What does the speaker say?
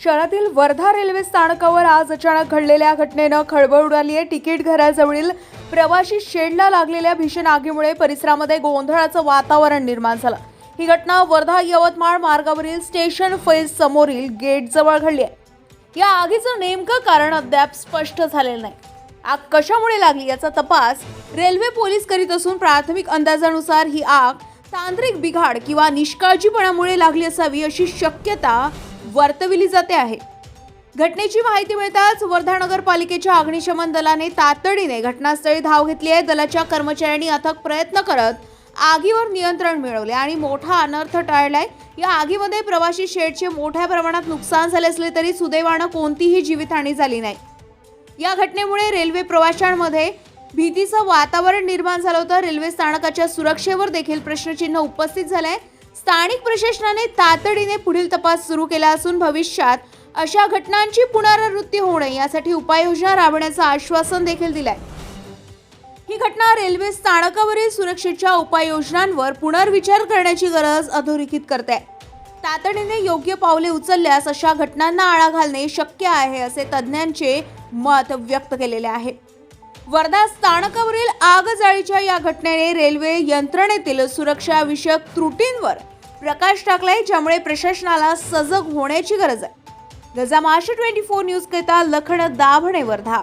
शहरातील वर्धा रेल्वे स्थानकावर आज अचानक घडलेल्या घटनेनं खळबळ उडाली आहे. तिकीट घराजवळील प्रवाशी शेडला लागलेल्या भीषण आगीमुळे परिसरामध्ये गोंधळाचं वातावरण निर्माण झालं. ही घटना वर्धा यवतमाळ मार्गावरील स्टेशन फेज समोरील गेटजवळ घडली आहे. या आगीचं नेमकं कारण अद्याप स्पष्ट झालेलं नाही. आग कशामुळे लागली याचा तपास रेल्वे पोलीस करीत असून प्राथमिक अंदाजानुसार ही आग तांत्रिक बिघाड किंवा निष्काळजीपणामुळे लागली असावी अशी शक्यता वर्तविली जाते आहे. घटनेची माहिती मिळताच वर्धा नगरपालिकेच्या अग्निशमन दलाने तातडीने घटनास्थळी धाव घेतली आहे. दलाच्या कर्मचाऱ्यांनी अथक प्रयत्न करत आगीवर नियंत्रण मिळवले आणि मोठा अनर्थ टाळलाय. या आगीमध्ये प्रवासी शेडचे मोठ्या प्रमाणात नुकसान झाले असले तरी सुदैवानं कोणतीही जीवितहानी झाली नाही. या घटनेमुळे रेल्वे प्रवाशांमध्ये भीतीचं वातावरण निर्माण झालं होतं. रेल्वे स्थानकाच्या सुरक्षेवर देखील प्रश्नचिन्ह उपस्थित झालंय. स्थानिक प्रशासनाने तातडीने पुढील तपास सुरू केला असून भविष्यात अशा घटनांची पुनरावृत्ती होणे यासाठी उपाययोजना राबवण्याचं आश्वासन देखील दिलंय. ही घटना रेल्वे स्थानकावरील सुरक्षेच्या उपाययोजनांवर पुनर्विचार करण्याची गरज अधोरेखित करते. तातडीने योग्य पावले उचलल्यास अशा घटनांना आळा घालणे शक्य आहे असे तज्ज्ञांचे मत व्यक्त केलेले आहे. वर्धा स्थानकावरील आगजाळीच्या या घटनेने रेल्वे यंत्रणेतील सुरक्षा विषयक त्रुटींवर प्रकाश टाकलाय ज्यामुळे प्रशासनाला सजग होण्याची गरज आहे. गजा महाराष्ट्र ट्वेंटी फोर न्यूज करिता लखन दाभणे वर्धा.